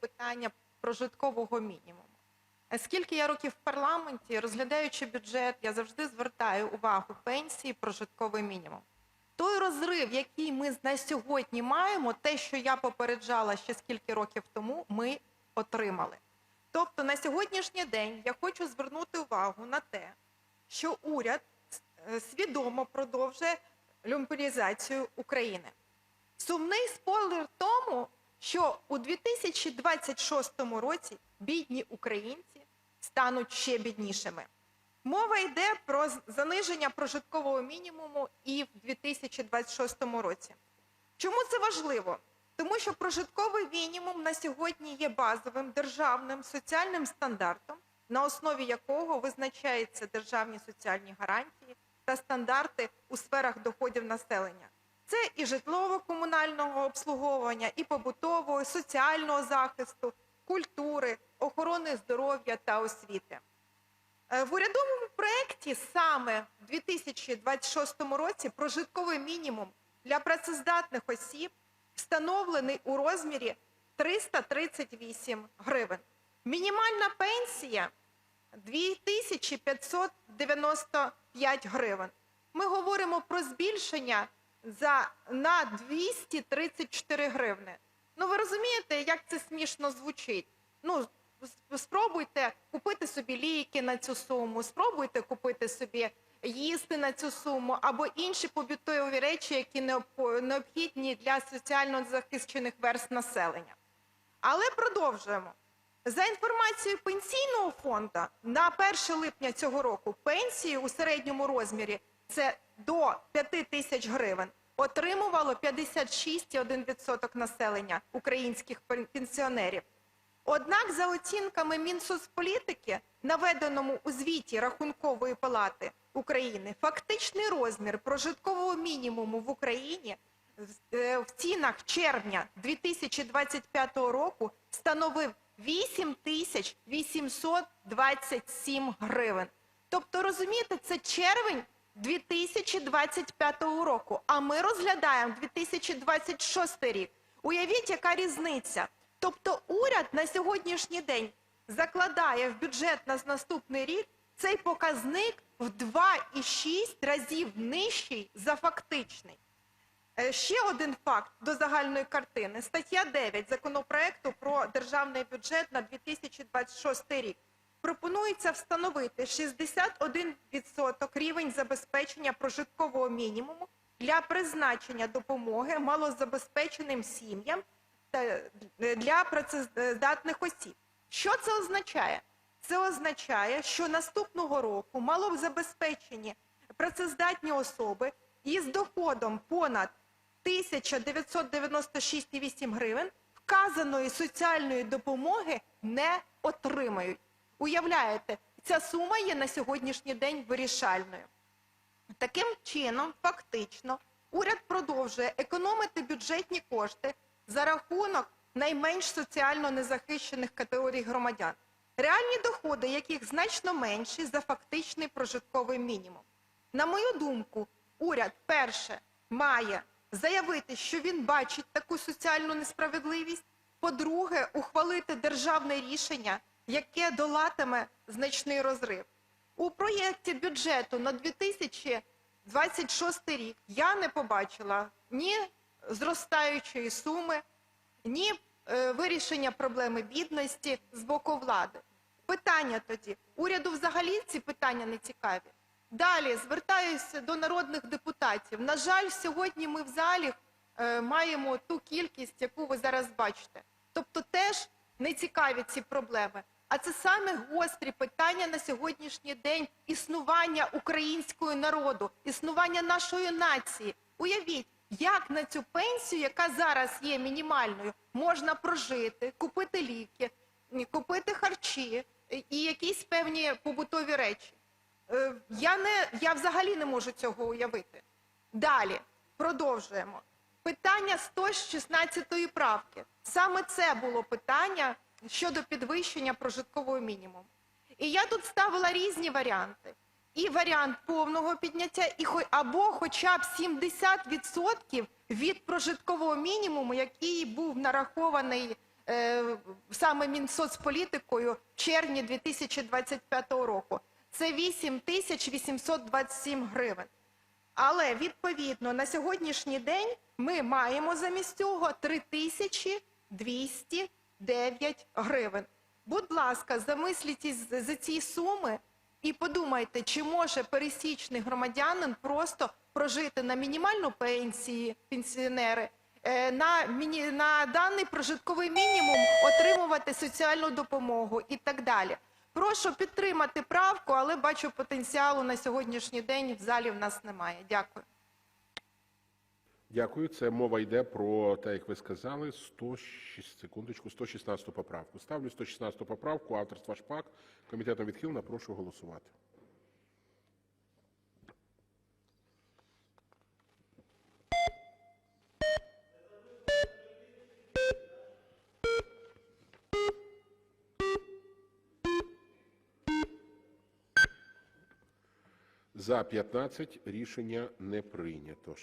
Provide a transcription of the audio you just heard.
питання прожиткового мінімуму. Е, Скільки я років в парламенті, розглядаючи бюджет, я завжди звертаю увагу пенсії, прожитковий мінімум. Той розрив, який ми на сьогодні маємо, те, що я попереджала ще скільки років тому, ми отримали. Тобто на сьогоднішній день я хочу звернути увагу на те, що уряд е, свідомо продовжує люмпінізацію України. Сумний спойлер тому, що у 2026 році бідні українці стануть ще біднішими. Мова йде про заниження прожиткового мінімуму і в 2026 році. Чому це важливо? Тому що прожитковий мінімум на сьогодні є базовим державним соціальним стандартом, на основі якого визначаються державні соціальні гарантії та стандарти у сферах доходів населення. Це і житлово-комунального обслуговування, і побутового, і соціального захисту, культури, охорони здоров'я та освіти. Е, В урядовому проєкті саме в 2026 році прожитковий мінімум для працездатних осіб встановлений у розмірі 338 гривень. Мінімальна пенсія 2595 гривень. Ми говоримо про збільшення на 234 гривни. Ну ви розумієте, як це смішно звучить? Ну, спробуйте купити собі ліки на цю суму, спробуйте купити собі їсти на цю суму або інші побутові речі, які необхідні для соціально захищених верст населення. Але продовжуємо. За інформацією пенсійного фонду, на 1 липня цього року пенсії у середньому розмірі це до 5 тисяч гривень отримувало 56,1% населення українських пенсіонерів. Однак, за оцінками Мінсоцполітики, наведеному у звіті Рахункової палати України, фактичний розмір прожиткового мінімуму в Україні е, в цінах червня 2025 року становив 8 тисяч 827 гривень. Тобто, розумієте, це червень 2025 року, а ми розглядаємо 2026 рік. Уявіть, яка різниця. Тобто уряд на сьогоднішній день закладає в бюджет на наступний рік цей показник в 2,6 разів нижчий за фактичний. Е, Ще один факт до загальної картини. Стаття 9 законопроекту про державний бюджет на 2026 рік. Пропонується встановити 61% рівень забезпечення прожиткового мінімуму для призначення допомоги малозабезпеченим сім'ям е, для працездатних осіб. Що це означає? Це означає, що наступного року малозабезпечені працездатні особи із доходом понад 1996,8 гривень вказаної соціальної допомоги не отримають. Уявляєте, ця сума є на сьогоднішній день вирішальною. Таким чином, фактично, уряд продовжує економити бюджетні кошти за рахунок найменш соціально незахищених категорій громадян, реальні доходи яких значно менші за фактичний прожитковий мінімум. На мою думку, уряд перше має заявити, що він бачить таку соціальну несправедливість. По-друге, ухвалити державне рішення, яке долатиме значний розрив. У проєкті бюджету на 2026 рік я не побачила ні зростаючої суми, ні е, вирішення проблеми бідності з боку влади. Питання тоді: уряду взагалі ці питання не цікаві. Далі звертаюся до народних депутатів. На жаль, сьогодні ми в залі е, маємо ту кількість, яку ви зараз бачите. Тобто теж не цікаві ці проблеми. А це саме гострі питання на сьогоднішній день існування українського народу, існування нашої нації. Уявіть, як на цю пенсію, яка зараз є мінімальною, можна прожити, купити ліки, купити харчі і якісь певні побутові речі. Е, Я не я взагалі не можу цього уявити. Далі продовжуємо. Питання 116 правки. Саме це було питання щодо підвищення прожиткового мінімуму. І я тут ставила різні варіанти. І варіант повного підняття, і хо- або хоча б 70% від прожиткового мінімуму, який був нарахований е, саме Мінсоцполітикою в червні 2025 року. Це 8 тисяч 827 гривень. Але відповідно на сьогоднішній день ми маємо замість цього 3209 гривень. Будь ласка, замисліть за ці суми і подумайте, чи може пересічний громадянин просто прожити на мінімальну пенсії пенсіонери, е, на, на даний прожитковий мінімум отримувати соціальну допомогу і так далі. Прошу підтримати правку, але бачу потенціалу на сьогоднішній день в залі в нас немає. Дякую. Дякую. Це мова йде про те, як ви сказали, 106, секундочку, 116 поправку. Ставлю 116 поправку, авторства Шпак. Комітетом відхилена, прошу голосувати. За 15 рішення не прийнято.